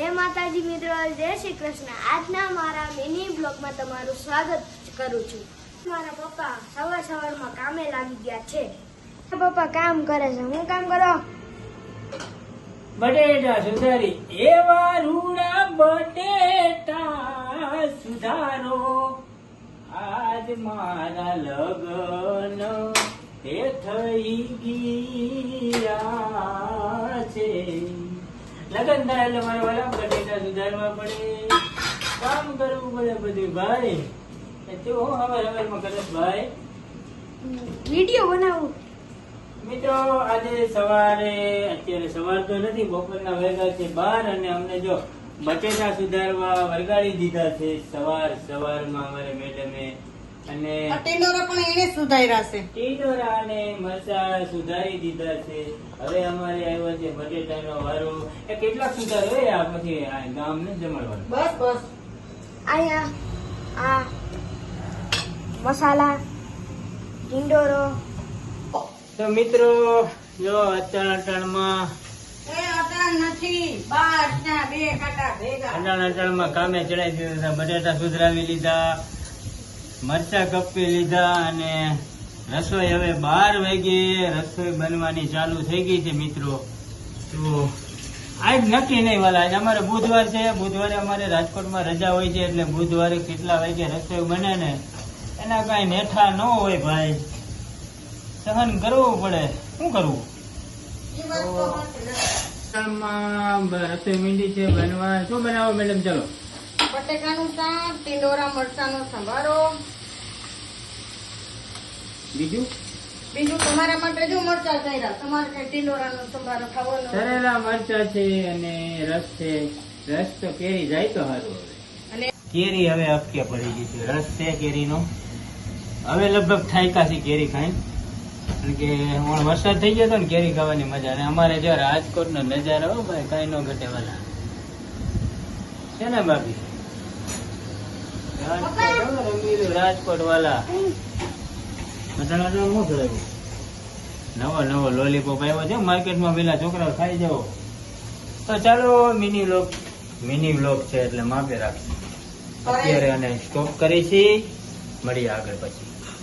જય માતાજી મિત્રો, જય શ્રી કૃષ્ણ. આજના મારા મિની બ્લોગમાં તમારું સ્વાગત કરું છું. મારા પપ્પા સવાર સવારમાં કામે લાગી ગયા છે. પપ્પા કામ કરે છે. હું કામ કરો? બટેટા સુધારી, એવા રૂડા બટેટા સુધારો. આજ મારા લગન તે થઈ ગયા છે. લગન થાય એટલે મારે વાલા બટેટા સુધારવા પડે. કામ કરવું પડે બધું ભાઈ. તું હું હવાર હવારમાં કરે ભાઈ. વીડિયો બનાવું. મિત્રો આજે સવારે અત્યારે સવાર તો નથી બપોરના વેગા છે બાર અને અમને જો બટેટા સુધારવા વળગાડી દીધા છે સવાર સવારમાં અમારે મેડમે અને ટેંડોરા પણ એને સુધાર્યા છે. ટીડોરા અને મરચા સુધારી દીધા છે. હવે અમારે આવ્યો છે બટેટાનો વારો. એ કેટલા સુધાર હોય આ પછી આ ગામને જમાડવાનું. બસ બસ. આયા આ મસાલા ટીંડોરો તો મિત્રો જો અચાણ અચાણમાં માં અટાણ ભેગા. અટાણ અટાણમાં કામે ચડાવી દીધા બટેટા સુધરાવી લીધા. મરચા કપી લીધા અને રસોઈ હવે બાર વાગે. રસોઈ બનવાની ચાલુ થઈ ગઈ છે મિત્રો. તો આજ નક્કી નહીં વાલા આજ અમારે બુધવાર છે. બુધવારે અમારે રાજકોટમાં રજા હોય છે એટલે બુધવારે કેટલા વાગે રસોઈ બને ને એના કાંઈ નેઠા ન હોય ભાઈ. સહન કરવું પડે. શું કરવું? તો રસોઈ મીંડી છે બનવા. શું બનાવો મેડમ? ચલો. બટેકાનું શાક ટીંડોરા મરચાનો સંભારો. બીજું? બીજું તમારા માટે જો મરચા કર્યા તમારે કઈ ટીંડોરાનો તમારો ખાવાનો? સરેલા મરચા છે અને રસ છે. રસ તો કેરી જાય તો સારું હવે. કેરી હવે અપકે પડી ગઈ છે. રસ છે કેરીનો. હવે લગભગ થાયકા છે કેરી ખાઈ કારણ કે હમણાં વરસાદ થઈ ગયો હતો ને કેરી ખાવાની મજા અને અમારે જો રાજકોટનો નજારો ભાઈ કઈ ન ઘટે વાલા છે ને બાપી રાજકોટ રાજકોટ વાલા શું કરાવ્યું નવો નવો લોલીપોપ આવ્યો છે. માર્કેટમાં પેલા છોકરાઓ ખાઈ જાઓ. તો ચાલો મિની વ્લોગ મિની વ્લોગ છે એટલે માપે રાખીએ. અત્યારે અને સ્ટોપ કરી છીએ મળીએ આગળ પછી.